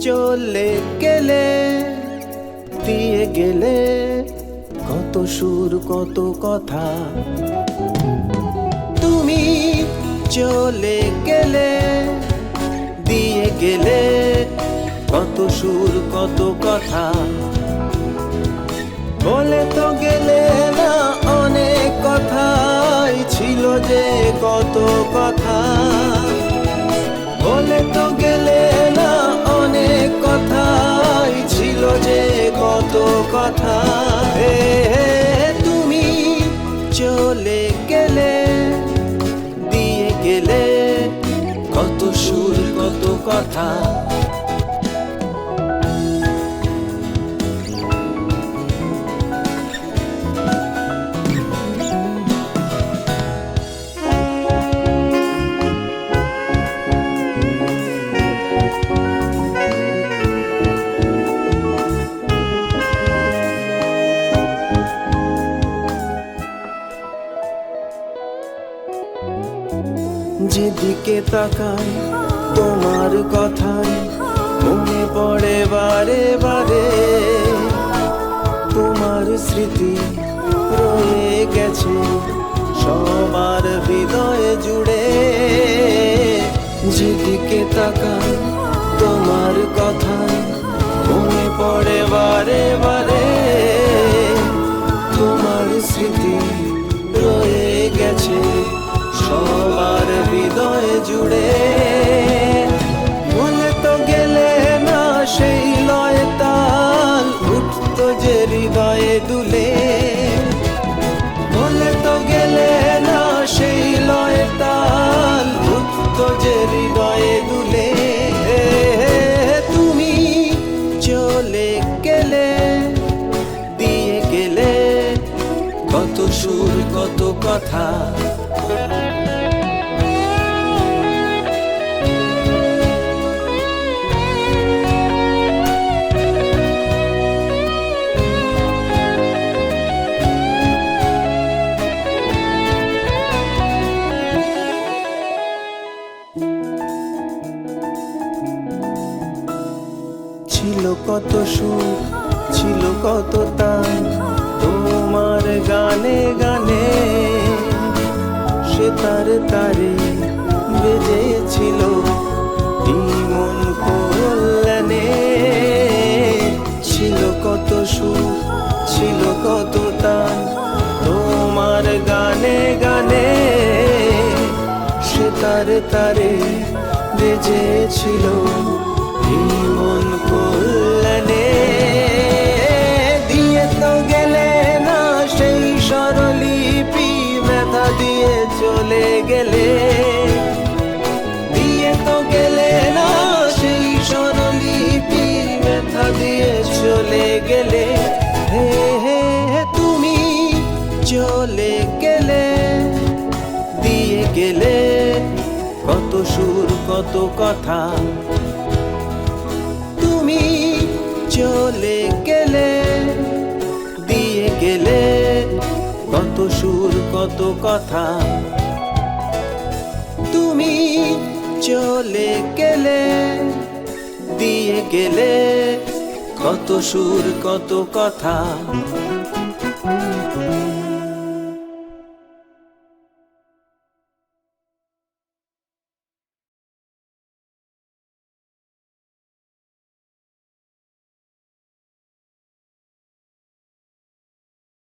চলে গেলে, দিয়ে গেলে কত সুর, কত কথা। তুমি চলে গেলে, দিয়ে গেলে কত সুর, কত কথা। বলে তো গেলে না অনেক কথাই ছিল যে কত কথা। বলে তো গেলে কত কথা যেদিকে তাকাই, তোমার কথাই মনে পড়ে বারে বারে। তোমার স্মৃতি রয়ে গেছে, সবার হৃদয়ে জুড়ে। যেদিকে তাকাই, তোমার কথাই মনে পড়ে বারে বারে। তোমার স্মৃতি জুড়ে। ভুলে তো গেলে না সেই লয় তাল, উঠতো যে হৃদয়ে দুলে। ভুলে তো গেলে না সেই লয় তাল, উঠতো যে হৃদয়ে দুলে। তুমি চলে গেলে, দিয়ে গেলে। কত সুর, কত কথা ছিল কত সুর, ছিল কত তান তোমার গানে গানে সে তার তারে বেজেছিল মন কল্যাণে। ছিল কত ছিল কত তান গানে গানে তার তারে বেজেছিল কল্যাণে দিয়ে তো গেলে না, সেই স্বরলিপি ব্যথা দিয়ে চলে গেলে। দিয়ে তো গেলে না, সেই স্বরলিপি ব্যথা দিয়ে চলে গেলে। হে হে, তুমি চলে গেলে। দিয়ে গেলে কত সুর, কত কথা চলে গেলে, দিয়ে গেলে কত সুর, কত কথা। তুমি চলে গেলে, দিয়ে গেলে কত সুর, কত কথা।